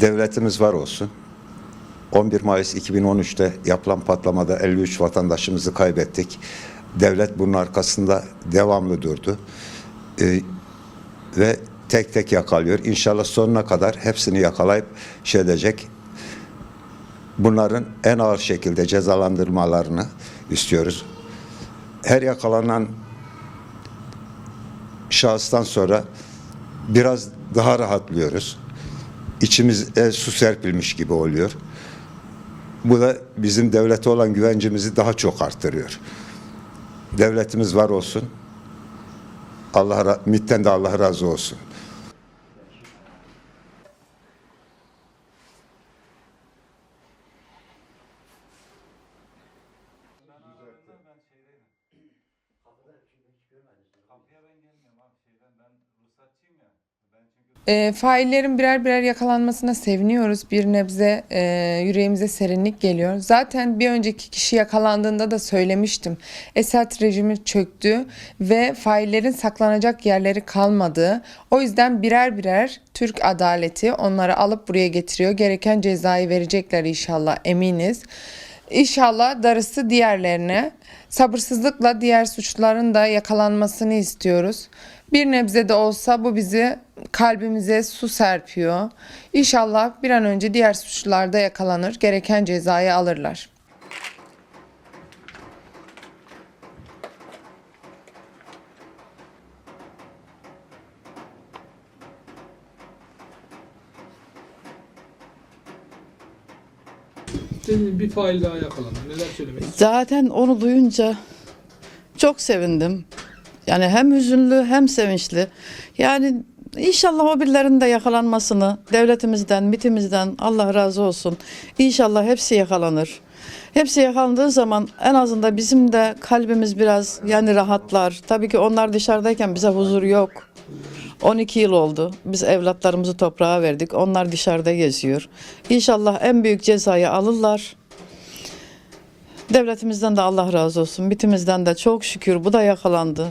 Devletimiz var olsun. 11 Mayıs 2013'te yapılan patlamada 53 vatandaşımızı kaybettik. Devlet bunun arkasında devamlı durdu. Ee, ve tek tek yakalıyor. İnşallah sonuna kadar hepsini yakalayıp şey edecek. Bunların en ağır şekilde cezalandırmalarını istiyoruz. Her yakalanan şahıstan sonra biraz daha rahatlıyoruz. İçimize su serpilmiş gibi oluyor. Bu da bizim devlete olan güvencimizi daha çok arttırıyor. Devletimiz var olsun. Allah MİT'ten de Allah razı olsun. E, faillerin birer birer yakalanmasına seviniyoruz. Bir nebze e, yüreğimize serinlik geliyor. Zaten bir önceki kişi yakalandığında da söylemiştim. Esad rejimi çöktü ve faillerin saklanacak yerleri kalmadı. O yüzden birer birer Türk adaleti onları alıp buraya getiriyor. Gereken cezayı verecekler inşallah eminiz. İnşallah darısı diğerlerine. Sabırsızlıkla diğer suçluların da yakalanmasını istiyoruz. Bir nebze de olsa bu bizi kalbimize su serpiyor. İnşallah bir an önce diğer suçlular da yakalanır, gereken cezayı alırlar. Senin bir fail daha yakalandı. Neler söylemek? Zaten onu duyunca çok sevindim. Yani hem hüzünlü hem sevinçli. Yani inşallah o birilerinin de yakalanmasını devletimizden, mitimizden Allah razı olsun. İnşallah hepsi yakalanır. Hepsi yakalandığı zaman en azından bizim de kalbimiz biraz yani rahatlar. Tabii ki onlar dışarıdayken bize huzur yok. 12 yıl oldu. Biz evlatlarımızı toprağa verdik. Onlar dışarıda geziyor. İnşallah en büyük cezayı alırlar. Devletimizden de Allah razı olsun. Bitimizden de çok şükür bu da yakalandı.